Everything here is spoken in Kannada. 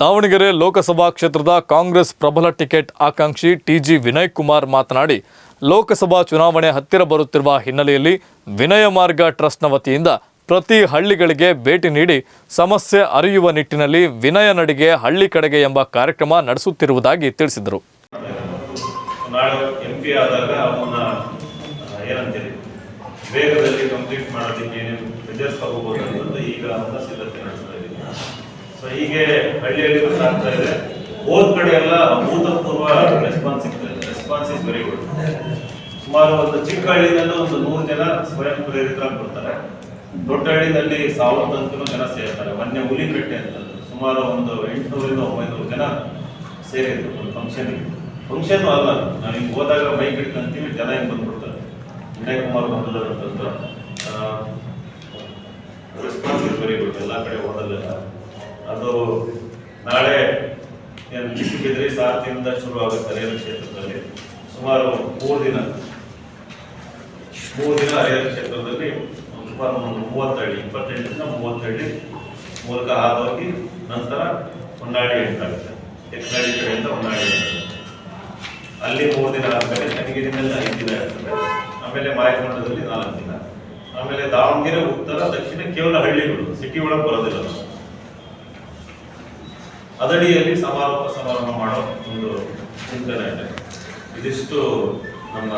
ದಾವಣಗೆರೆ ಲೋಕಸಭಾ ಕ್ಷೇತ್ರದ ಕಾಂಗ್ರೆಸ್ ಪ್ರಬಲ ಟಿಕೆಟ್ ಆಕಾಂಕ್ಷಿ ಟಿಜಿ ವಿನಯ್ ಕುಮಾರ್ ಮಾತನಾಡಿ, ಲೋಕಸಭಾ ಚುನಾವಣೆ ಹತ್ತಿರ ಬರುತ್ತಿರುವ ಹಿನ್ನೆಲೆಯಲ್ಲಿ ವಿನಯ ಮಾರ್ಗ ಟ್ರಸ್ಟ್ನ ವತಿಯಿಂದ ಪ್ರತಿ ಹಳ್ಳಿಗಳಿಗೆ ಭೇಟಿ ನೀಡಿ ಸಮಸ್ಯೆ ಅರಿಯುವ ನಿಟ್ಟಿನಲ್ಲಿ ವಿನಯ ನಡಿಗೆ ಹಳ್ಳಿ ಕಡೆಗೆ ಎಂಬ ಕಾರ್ಯಕ್ರಮ ನಡೆಸುತ್ತಿರುವುದಾಗಿ ತಿಳಿಸಿದರು. ಈಗ ಹೀಗೆ ಹಳ್ಳಿಯಲ್ಲಿ ಗೊತ್ತಾಗ್ತಾ ಇದೆ. ಹೋದ ಕಡೆ ಎಲ್ಲ ಅಭೂತಪೂರ್ವ ರೆಸ್ಪಾನ್ಸ್ ಸಿಗ್ತಾ ಇದೆ ರೆಸ್ಪಾನ್ಸ್ ಇಸ್ ವೆರಿ ಗುಡ್ ಸುಮಾರು ಒಂದು ಚಿಕ್ಕ ಹಳ್ಳಿನಲ್ಲೂ ಒಂದು ನೂರು ಜನ ಸ್ವಯಂ ಪ್ರೇರಿತರಾಗಿ ಬರ್ತಾರೆ. ದೊಡ್ಡ ಹಳ್ಳಿನಲ್ಲಿ ಸಾವಿರದ ಅಂತೂ ಜನ ಸೇರ್ತಾರೆ. ಮೊನ್ನೆ ಹುಲಿಕಟ್ಟೆ ಅಂತ. ಸುಮಾರು ಒಂದು ಎಂಟುನೂರಿಂದ ಒಂಬೈನೂರು ಜನ ಸೇರಿದ್ರು ಒಂದು ಫಂಕ್ಷನ್ಗೆ ಫಂಕ್ಷನ್ ಅಲ್ಲ. ನಾವು ಹಿಂಗೆ ಹೋದಾಗ ಮೈಕ್ ಅಂತೀವಿ, ಜನ ಹಿಂಗೆ ಬಂದ್ಬಿಡ್ತಾರೆ. ವಿನಯ್ ಕುಮಾರ್ ಬಂದಿದ್ದಾರೆ ಅಂತಂದ್ರೆ ರೆಸ್ಪಾನ್ಸ್ ಇಸ್ ವೆರಿ ಗುಡ್ ಎಲ್ಲ ಕಡೆ ಹೋದಲ್ಲೆಲ್ಲ. ಅದು ನಾಳೆ ಬಿದ್ರಿ ಸಾರ್ಥಿಯಿಂದ ಶುರು ಆಗುತ್ತೆ ಹರಿಹರ ಕ್ಷೇತ್ರದಲ್ಲಿ? ಸುಮಾರು ಮೂರು ದಿನ. ಮೂರು ದಿನ ಹರಿಹರ ಕ್ಷೇತ್ರದಲ್ಲಿ ಸುಮಾರು ಒಂದು ಮೂವತ್ತು ಹಳ್ಳಿ ಇಪ್ಪತ್ತೆಂಟರಿಂದ ಮೂವತ್ತಳ್ಳಿ ಮೂಲಕ ಹಾದೋಗಿ ನಂತರ ಹೊನ್ನಾಡಿ ಎಂಟಾಗುತ್ತೆ. ಎಕ್ನಳ್ಳಿ ಕಡೆಯಿಂದ ಹೊನ್ನಾಡಿ ಅಲ್ಲಿ ಮೂರು ದಿನ ಆದ್ಮೇಲೆ ಮೇಲೆ ಐದು ದಿನ ಇರ್ತದೆ. ಆಮೇಲೆ ಮಾಯಕೊಂಡದಲ್ಲಿ ನಾಲ್ಕು ದಿನ. ಆಮೇಲೆ ದಾವಣಗೆರೆ, ಉತ್ತರ, ದಕ್ಷಿಣ ಕೇವಲ ಹಳ್ಳಿಗಳು, ಸಿಟಿ ಒಳಗೆ ಬರೋದಿಲ್ಲ. ಅದಡಿಯಲ್ಲಿ ಸಮಾರೋಪ ಸಮಾರಂಭ ಮಾಡೋ ಒಂದು ಚಿಂತನೆ ಇದೆ. ಇದಿಷ್ಟು ನಮ್ಮ